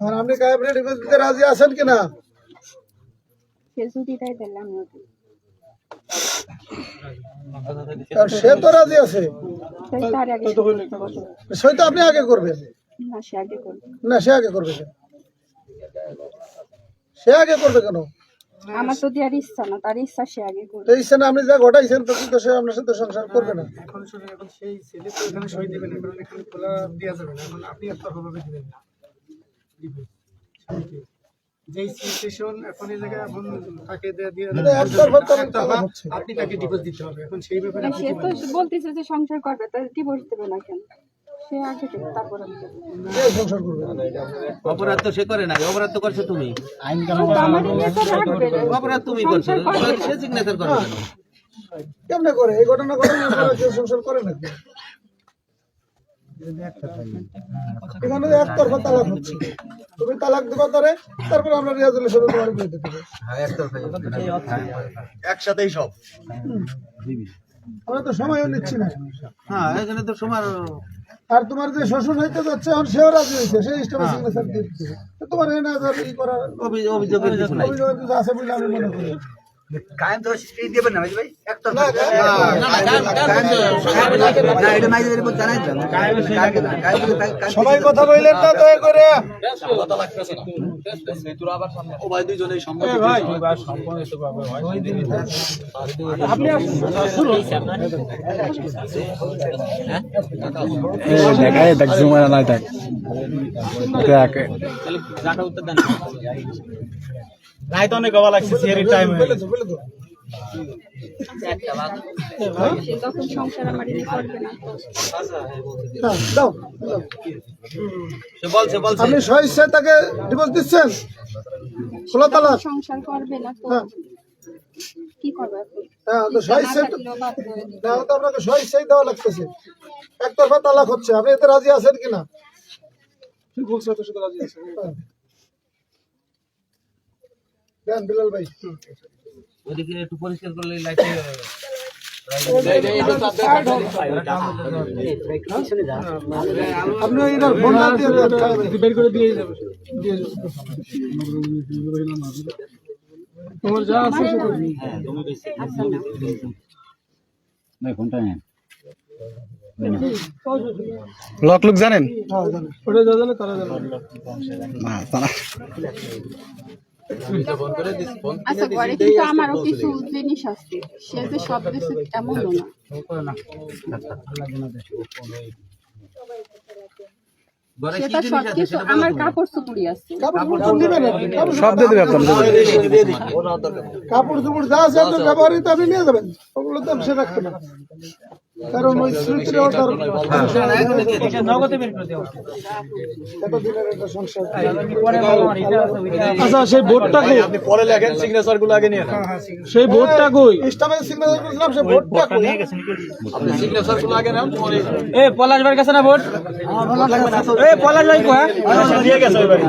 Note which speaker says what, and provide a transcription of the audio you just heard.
Speaker 1: আর আপনি দিতে রাজি আছেন কিনা?
Speaker 2: সে
Speaker 1: আর সে তো রাজি আছে। সই তো আপনি আগে করবেন।
Speaker 2: না সে আগে করবে।
Speaker 1: সে আগে করবে কেন? সে আগে করবে কেন?
Speaker 2: আমার তো দেওয়ার ইচ্ছা না তার ইচ্ছা সে আগে করবে।
Speaker 1: তো ইচ্ছা না আপনি যা ঘটাইছেন তো কিন্তু সে আপনার সাথে সংসার করবে না।
Speaker 3: এখন শুনে এখন সেই ছেলে তো এখানে সই দেবে না এখানে খোলা দেওয়া যাবে না। এখন আপনি একতরফাভাবে দিবেন না। দিবেন। যেই সিচুয়েশন এখন এই জায়গায় এখন তাকে দিয়ে দিয়ে
Speaker 1: এটা একতরফা তো
Speaker 3: একতরফা,
Speaker 1: হচ্ছে।
Speaker 3: আপনি তাকে ডিভোর্স দিতে হবে। এখন সেই ব্যাপারে
Speaker 2: সে তো বলতেছে যে সংসার করবে তার ডিভোর্স দেবে না কেন? সে আগে দেবে তারপর আমি দেবো
Speaker 1: কে সংসার করবে?
Speaker 4: অপরাধ তো সে করে না অপরাধ তো করছ তুমি। অপরাধ তুমি করছ সে সিগনেচার করবে কেন?
Speaker 1: কেমনে করে? এই ঘটনা কেউ সংসার করে নাকি? এখানে একতরফা তালাক হচ্ছে। তুমি তালাক দিবা তারে তারপর আমরা তোমার বিয়ে দিতে
Speaker 4: একসাথেই সব।
Speaker 1: আমরা তো সময়ও নিচ্ছি না।
Speaker 4: হ্যাঁ এখানে তো সময়
Speaker 1: আর তোমার যে শ্বশুর হইতে যাচ্ছে এখন সেও রাজি হয়েছে সেই স্টেপে সিগনেচার দিয়ে দিচ্ছে। তোমার এই না ধর ই করার
Speaker 4: অভিযোগের
Speaker 1: অভিযোগ কিছু আছে বলে আমি মনে করি।
Speaker 5: কায়েম তো এই দেবেন না ভাই ভাই একটা
Speaker 1: না,
Speaker 5: না এটা মাইজের উপর জানাই না
Speaker 1: সবাই কথা বললেন না দয়া করে
Speaker 6: দেখায় দেখ জুমার নাই দেখ। দেখ রাইত অনেক গবা লাগছে সিয়ারির টাইম
Speaker 1: তো তো
Speaker 2: সে তখন সংসার আমার ইয়ে করবে না
Speaker 1: হ্যাঁ, আপনি স্বইচ্ছায় তাকে ডিভোর্স দিচ্ছেন খোলা তালাক
Speaker 2: সংসার করবে না
Speaker 1: হ্যাঁ।
Speaker 2: কি করবে
Speaker 1: হ্যাঁ তো
Speaker 2: হয়ে
Speaker 1: না তো আপনাকে দেওয়া লাগতেছে একতরফা তালাক হচ্ছে আপনি এতে রাজি আছেন কিনা
Speaker 3: ঠিক
Speaker 1: হ্যাঁ। দেন বিলাল ভাই
Speaker 4: ওদিকে একটু পরিষ্কার করলে লাইটে
Speaker 3: তোমার যা আছে।
Speaker 6: লক লুক জানেন?
Speaker 1: হ্যাঁ
Speaker 3: ওটা যা জানে তারা জানে।
Speaker 6: না জানা
Speaker 2: আচ্ছা ঘরে কিন্তু আমারও কিছু জিনিস আছে সে যে সব কিছু এমনও না। তো আমার কাপড় আছে।
Speaker 1: চোপড় নেবেন আপনি কাপড়
Speaker 6: সব দিয়ে দেবে আপনার
Speaker 1: কাপড় চোপড় যা আছে ব্যবহারিত আপনি নিয়ে যাবেন। ওগুলো তো সে রাখতে না। কারণ ওই স্মৃতির অর্ডার
Speaker 3: আচ্ছা সেই বোর্ডটা কই
Speaker 6: আপনি পরে লেখেন সিগনেচারগুলো আগে নিয়ে
Speaker 3: সেই বোর্ডটা কই
Speaker 1: ইসলামের সিগনেচার করছিলাম সে ভোটটা কই
Speaker 6: আপনি সিগনেচারগুলো আগে নেন পরে
Speaker 3: এ পলাশ ভাইয়ের কাছে না বোর্ড এ পলাশ ভাই কয়
Speaker 6: দিয়ে গেছে ওই বাড়ি